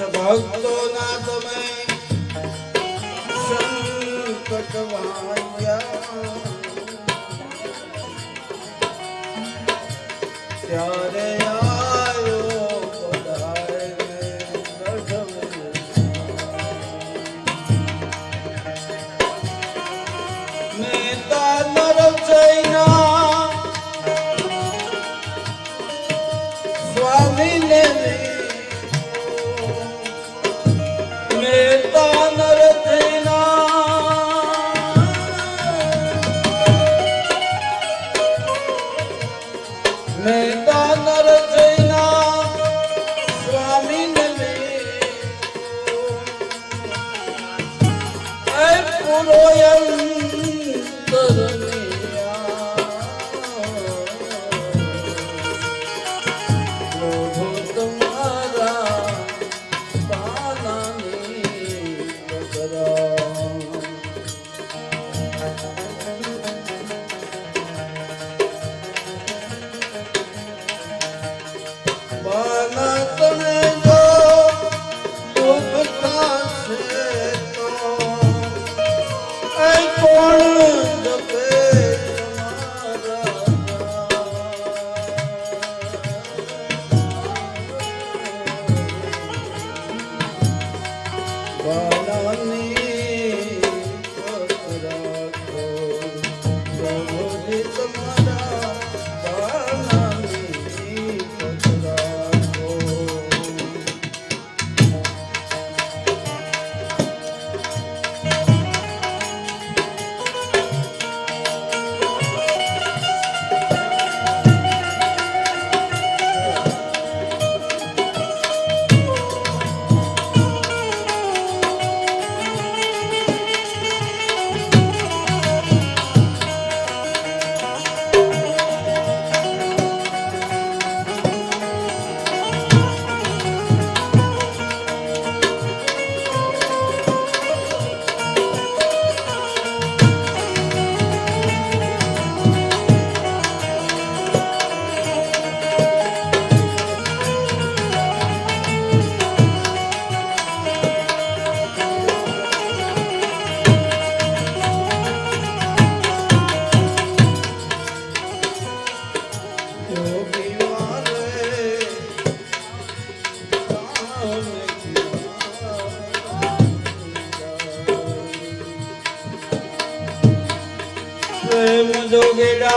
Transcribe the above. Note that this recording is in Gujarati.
સભક્તો ના તમે સંત ત્યારે যোগেরা